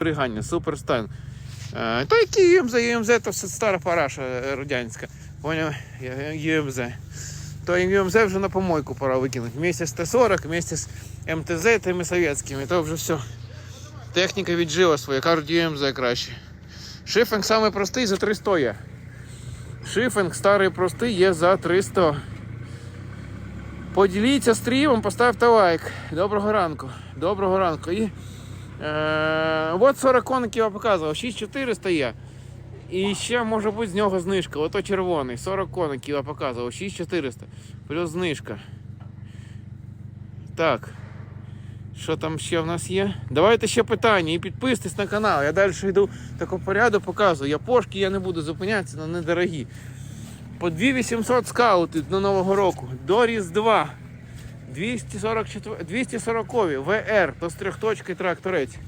Пригання, супер стан. Е, Та який ЮМЗ, ЮМЗ це все стара параша е, радянська. Поняв? ЮМЗ. То ЮМЗ вже на помойку пора викинути. З Т-40, вместе з МТЗ тими совєтськими, то вже все. Техніка віджила своє, кажуть, ЮМЗ краще. Шифінг самий простий за 300 є. Шифінг старий простий є за 300. Поділіться стрімом, поставте лайк. Доброго ранку. Доброго ранку. І, е, от 40 коників я показував, 6400 є. І ще може бути з нього знижка. Ото червоний. 40 коників я показував, 6400. Плюс знижка. Так. Що там ще в нас є? Давайте ще питання і підписуйтесь на канал. Я далі йду тако поряду, показую. Я пошки я не буду зупинятися, але недорогі. По 2800 скаути до Нового року. До Різдва. 244, 240 ВР, то з трьохточки тракторець.